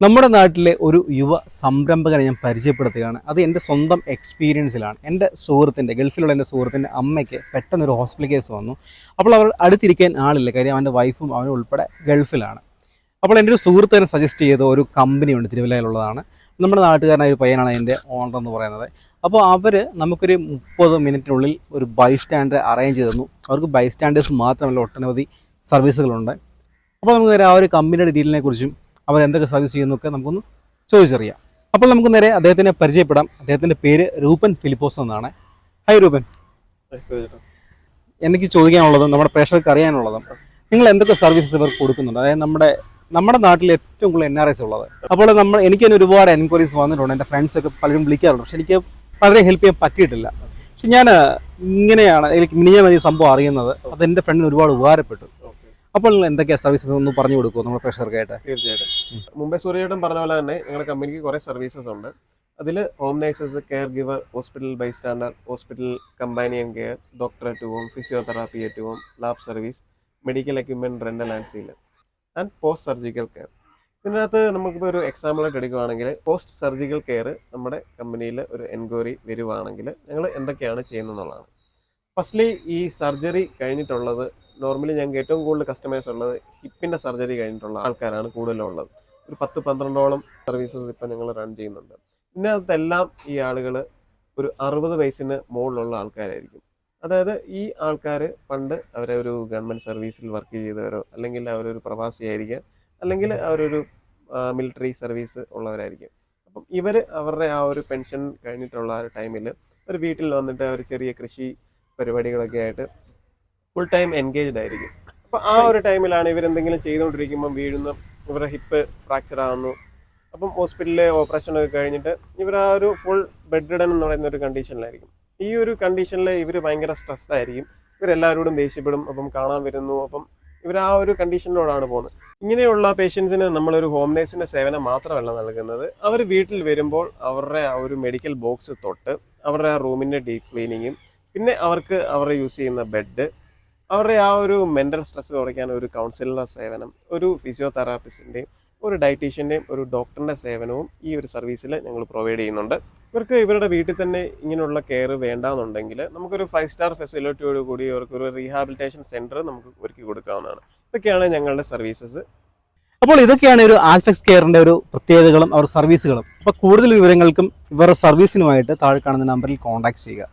നമ്മുടെ നാട്ടിലെ ഒരു യുവ സംരംഭകനെ ഞാൻ പരിചയപ്പെടുത്തുകയാണ്. അത് എന്റെ സ്വന്തം എക്സ്പീരിയൻസിലാണ് എന്റെ സുഹൃത്തിന്റെ ഗൾഫിലുള്ള എന്റെ സുഹൃത്തിന്റെ അമ്മയ്ക്ക് പെട്ടെന്നൊരു ഹോസ്പിറ്റൽ കേസ് വന്നു. അപ്പോൾ അവർ അടുത്തിരിക്കാൻ ആളില്ല. കാര്യം അവന്റെ വൈഫും അവനും ഉൾപ്പെടെ ഗൾഫിലാണ്. അപ്പോൾ എന്റെ ഒരു സുഹൃത്ത് തന്നെ സജസ്റ്റ് ചെയ്ത ഒരു കമ്പനിയുണ്ട് തിരുവല്ലയിലുള്ളതാണ്. നമ്മുടെ നാട്ടുകാരനായ ഒരു പയ്യനാണ് അതിന്റെ ഓണർ എന്ന് പറയുന്നത്. അപ്പോൾ അവർ നമുക്കൊരു മുപ്പത് മിനിറ്റിനുള്ളിൽ ഒരു ബൈ സ്റ്റാൻഡ് അറേഞ്ച് ചെയ്തു അവർക്ക് ബൈ സ്റ്റാൻഡേഴ്സ് മാത്രമല്ല ഒട്ടനവധി സർവീസുകളുണ്ട് അപ്പോൾ നമുക്ക് നേരെ ആ ഒരു കമ്പനിയുടെ ഡീറ്റെയിലിനെ കുറിച്ചും അവർ എന്തൊക്കെ സർവീസ് ചെയ്യുന്നൊക്കെ നമുക്കൊന്ന് ചോദിച്ചറിയാം. അപ്പോൾ നമുക്ക് നേരെ അദ്ദേഹത്തിനെ പരിചയപ്പെടാം. അദ്ദേഹത്തിന്റെ പേര് രൂപൻ ഫിലിപ്പോസ് എന്നാണ്. ഹൈ രൂപൻ. എനിക്ക് ചോദിക്കാനുള്ളതും നമ്മുടെ പ്രേക്ഷകർക്ക് അറിയാനുള്ളതും നിങ്ങൾ എന്തൊക്കെ സർവീസസ് ഇവർക്ക് കൊടുക്കുന്നുണ്ട്? അതായത് നമ്മുടെ നമ്മുടെ നാട്ടിൽ ഏറ്റവും കൂടുതൽ എൻ ആർ എസ് ഉള്ളത്. അപ്പോൾ നമ്മൾ എനിക്ക് തന്നെ ഒരുപാട് എൻക്വയറീസ് വന്നിട്ടുണ്ട്. എന്റെ ഫ്രണ്ട്സൊക്കെ പലരും വിളിക്കാറുണ്ട്. പക്ഷെ എനിക്ക് പലരെ ഹെൽപ്പ് ചെയ്യാൻ പറ്റിയിട്ടില്ല. പക്ഷെ ഞാൻ ഇങ്ങനെയാണ് എനിക്ക് മിനിഞ്ഞാൽ ഈ സംഭവം അറിയുന്നത്. അത് എന്റെ ഫ്രണ്ടിന് ഒരുപാട് ഉപകാരപ്പെട്ടു. അപ്പോൾ നിങ്ങൾ എന്തൊക്കെയാണ് സർവീസസ് ഒന്ന് പറഞ്ഞു കൊടുക്കുമോ നമ്മുടെ പ്രഷർക്കായിട്ട് തീർച്ചയായിട്ടും. മുംബൈ സൂര്യചേട്ടൻ പറഞ്ഞ പോലെ തന്നെ ഞങ്ങളുടെ കമ്പനിക്ക് കുറേ സർവീസസ് ഉണ്ട്. അതിൽ home nurses care giver hospital by standard hospital companion care doctor at home physiotherapy at home lab service medical equipment rental and seal and post surgical care ഇതിനകത്ത് നമുക്കിപ്പോൾ ഒരു എക്സാമ്പിളായിട്ട് എടുക്കുകയാണെങ്കിൽ പോസ്റ്റ് സർജിക്കൽ കെയർ നമ്മുടെ കമ്പനിയിൽ ഒരു enquiry വരുവാണെങ്കിൽ ഞങ്ങൾ എന്തൊക്കെയാണ് ചെയ്യുന്നതെന്നുള്ളതാണ്. ഫസ്റ്റ്ലി ഈ സർജറി കഴിഞ്ഞിട്ടുള്ളത് നോർമലി ഞങ്ങൾക്ക് ഏറ്റവും കൂടുതൽ കസ്റ്റമേഴ്സ് ഉള്ളത് ഹിപ്പിന്റെ സർജറി കഴിഞ്ഞിട്ടുള്ള ആൾക്കാരാണ് കൂടുതലുള്ളത്. ഒരു പത്ത് പന്ത്രണ്ടോളം സർവീസസ് ഇപ്പം ഞങ്ങൾ റൺ ചെയ്യുന്നുണ്ട്. ഇതിനകത്തെല്ലാം ഈ ആളുകൾ ഒരു അറുപത് വയസ്സിന് മുകളിലുള്ള ആൾക്കാരായിരിക്കും. അതായത് ഈ ആൾക്കാർ പണ്ട് അവരെ ഒരു ഗവൺമെന്റ് സർവീസിൽ വർക്ക് ചെയ്തവരോ അല്ലെങ്കിൽ അവരൊരു പ്രവാസിയായിരിക്കാം അല്ലെങ്കിൽ അവരൊരു മിലിറ്ററി സർവീസ് ഉള്ളവരായിരിക്കും. അപ്പം ഇവർ അവരുടെ ആ ഒരു പെൻഷൻ കഴിഞ്ഞിട്ടുള്ള ആ ഒരു ടൈമിൽ ഒരു വീട്ടിൽ വന്നിട്ട് അവർ ചെറിയ കൃഷി പരിപാടികളൊക്കെ ആയിട്ട് ഫുൾ ടൈം എൻഗേജ്ഡ് ആയിരിക്കും. അപ്പോൾ ആ ഒരു ടൈമിലാണ് ഇവരെന്തെങ്കിലും ചെയ്തുകൊണ്ടിരിക്കുമ്പോൾ വീഴുന്നു ഇവരുടെ ഹിപ്പ് ഫ്രാക്ചർ ആകുന്നു അപ്പം ഹോസ്പിറ്റലിലെ ഓപ്പറേഷനൊക്കെ കഴിഞ്ഞിട്ട് ഇവർ ആ ഒരു ഫുൾ ബെഡ് റിഡൻ എന്ന് പറയുന്ന ഒരു കണ്ടീഷനിലായിരിക്കും ഈ ഒരു കണ്ടീഷനിൽ ഇവർ ഭയങ്കര സ്ട്രെസ്ഡ് ആയിരിക്കും. ഇവരെല്ലാവരോടും ദേഷ്യപ്പെടും അപ്പം കാണാൻ വരുന്നു. അപ്പം ഇവർ ആ ഒരു കണ്ടീഷനിലോടാണ് പോകുന്നത്. ഇങ്ങനെയുള്ള പേഷ്യൻസിന് നമ്മളൊരു ഹോം നേഴ്സിന്റെ സേവനം മാത്രമല്ല നൽകുന്നത്. അവർ വീട്ടിൽ വരുമ്പോൾ അവരുടെ ആ ഒരു മെഡിക്കൽ ബോക്സ് തൊട്ട് അവരുടെ ആ റൂമിന്റെ ഡീപ് ക്ലീനിങ്ങും പിന്നെ അവർക്ക് അവർ യൂസ് ചെയ്യുന്ന ബെഡ് അവരുടെ ആ ഒരു മെന്റൽ സ്ട്രെസ് കുറയ്ക്കാൻ ഒരു കൗൺസിലറുടെ സേവനം ഒരു ഫിസിയോതെറാപ്പിസ്റ്റിന്റെയും ഒരു ഡയറ്റീഷ്യന്റെയും ഒരു ഡോക്ടറിന്റെ സേവനവും ഈ ഒരു സർവീസിൽ ഞങ്ങൾ പ്രൊവൈഡ് ചെയ്യുന്നുണ്ട്. ഇവർക്ക് ഇവരുടെ വീട്ടിൽ തന്നെ ഇങ്ങനെയുള്ള കെയർ വേണ്ടാന്നുണ്ടെങ്കിൽ നമുക്കൊരു ഫൈവ് സ്റ്റാർ ഫെസിലിറ്റിയോട് കൂടി ഇവർക്കൊരു റീഹാബിലിറ്റേഷൻ സെന്റർ നമുക്ക് ഒരുക്കി കൊടുക്കാവുന്നതാണ്. ഇതൊക്കെയാണ് ഞങ്ങളുടെ സർവീസസ് അപ്പോൾ ഇതൊക്കെയാണ് ഒരു ആൽഫെക്സ് കെയറിന്റെ ഒരു പ്രത്യേകതകളും അവർ സർവീസുകളും അപ്പോൾ കൂടുതൽ വിവരങ്ങൾക്കും ഇവരുടെ സർവീസിനുമായിട്ട് താഴെ കാണുന്ന നമ്പറിൽ കോൺടാക്ട് ചെയ്യുക.